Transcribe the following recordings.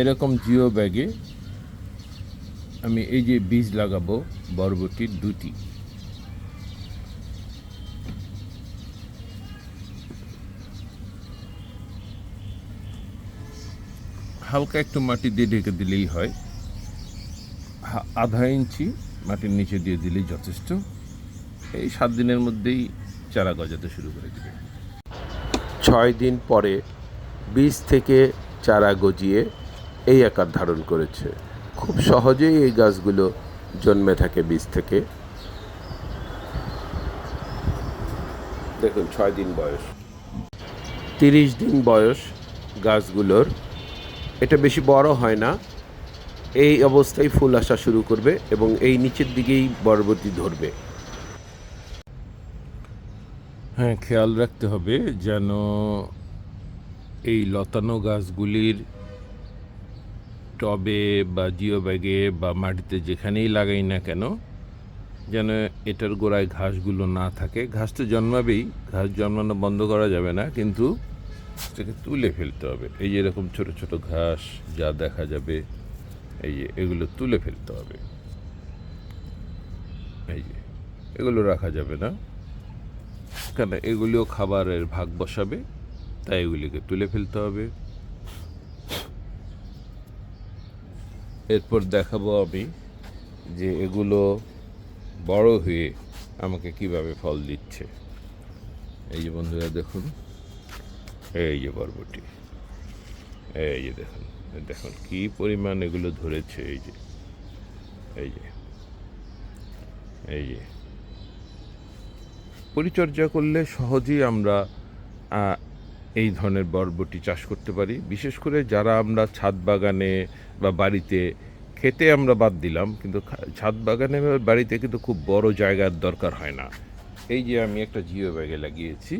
এরকম জিও ব্যাগে আমি এই যে বীজ লাগাবো, বরবটির দুটি। হালকা একটু মাটি দিয়ে ঢেকে দিলেই হয়। আধা ইঞ্চি মাটির নিচে দিয়ে দিলেই যথেষ্ট। এই সাত দিনের মধ্যেই চারা গজাতে শুরু করে দেবে। ছয় দিন পরে বীজ থেকে চারা গজিয়ে এই আকার ধারণ করেছে। খুব সহজেই এই গাছগুলো জন্মে থাকে বীজ থেকে। দেখুন, ছয় দিন বয়স। তিরিশ দিন বয়স গাছগুলোর। এটা বেশি বড় হয় না। এই অবস্থায় ফুল আসা শুরু করবে এবং এই নিচের দিকেই বরবটি ধরবে। হ্যাঁ খেয়াল রাখতে হবে যেন এই লতানো গাছগুলির টবে বা জিও ব্যাগে বা মাটিতে যেখানেই লাগাই না কেন, যেন এটার গোড়ায় ঘাসগুলো না থাকে। ঘাস তো জন্মাবেই, ঘাস জন্মানো বন্ধ করা যাবে না, কিন্তু সেটাকে তুলে ফেলতে হবে। এই যে এরকম ছোট ছোট ঘাস যা দেখা যাবে, এই যে এগুলো তুলে ফেলতে হবে। এই যে এগুলো রাখা যাবে না। কেন? এগুলিও খাবারের ভাগ বসাবে, তাই এগুলিকে তুলে ফেলতে হবে। এরপর দেখাবো আমি যে এগুলো বড় হয়ে আমাকে কীভাবে ফল দিচ্ছে। এই যে বন্ধুরা দেখুন, এই যে বরবটি, এই যে দেখুন দেখুন কি পরিমাণ এগুলো ধরেছে, এই যে এই যে এই যে। পরিচর্যা করলে সহজেই আমরা এই ধরনের বরবটি চাষ করতে পারি। বিশেষ করে যারা আমরা ছাদ বাগানে বা বাড়িতে খেতে আমরা বাদ দিলাম, কিন্তু ছাদ বাগানে বাড়িতে কিন্তু খুব বড় জায়গার দরকার হয় না। এই যে আমি একটা জিও ব্যাগে লাগিয়েছি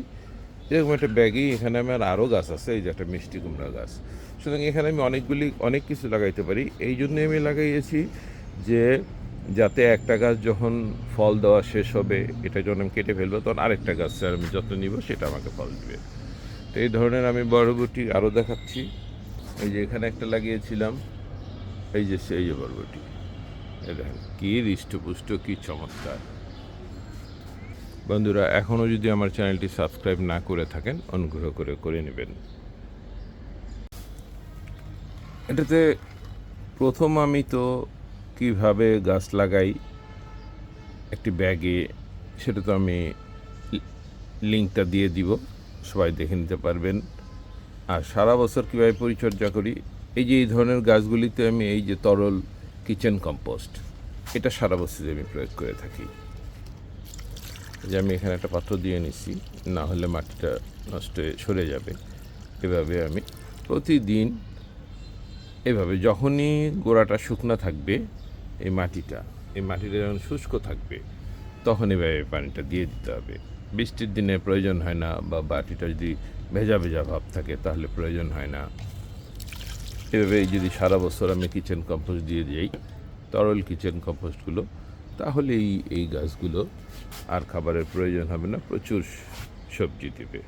এরকম একটা ব্যাগেই এখানে আমার আরও গাছ আছে, এই যে একটা মিষ্টি কুমড়া গাছ। সুতরাং এখানে আমি অনেকগুলি, অনেক কিছু লাগাইতে পারি। এই জন্য আমি লাগাইয়েছি যে, যাতে একটা গাছ যখন ফল দেওয়া শেষ হবে, এটা যখন আমি কেটে ফেলব, তখন আরেকটা গাছের আমি যত্ন নিব, সেটা আমাকে ফল দিবে। তো এই ধরনের আমি বরবটি আরও দেখাচ্ছি। এই যে এখানে একটা লাগিয়েছিলাম। এই যে সেই যে বরবটি এই দেখেন, কী হৃষ্টপুষ্ট, কী চমৎকার। বন্ধুরা এখনও যদি আমার চ্যানেলটি সাবস্ক্রাইব না করে থাকেন, অনুগ্রহ করে করে নেবেন। এটাতে প্রথম আমি তো কীভাবে গাছ লাগাই, একটি ব্যাগে, সেটা তো আমি লিঙ্কটা দিয়ে দিব, সবাই দেখে নিতে পারবেন। আর সারা বছর কীভাবে পরিচর্যা করি এই যে এই ধরনের গাছগুলিতে আমি এই যে তরল কিচেন কম্পোস্ট, এটা সারা বছর আমি প্রয়োগ করে থাকি। যে আমি এখানে একটা পাত্র দিয়ে নিছি, না হলে মাটিটা নষ্ট হয়ে সরে যাবে। এভাবে আমি প্রতিদিন এভাবে যখনই গোড়াটা শুকনো থাকবে, এই মাটিটা এই মাটিটা যখন শুষ্ক থাকবে, তখন এভাবে পানিটা দিয়ে দিতে হবে। বৃষ্টির দিনে প্রয়োজন হয় না বা বাটিটা যদি ভেজা ভেজা ভাব থাকে, তাহলে প্রয়োজন হয় না। এভাবে যদি সারা বছর আমি কিচেন কম্পোস্ট দিয়ে যাই তরল কিচেন কম্পোস্টগুলো তাহলে এই এই গাছগুলো আর খাবারের প্রয়োজন হবে না, প্রচুর সবজি দেবে।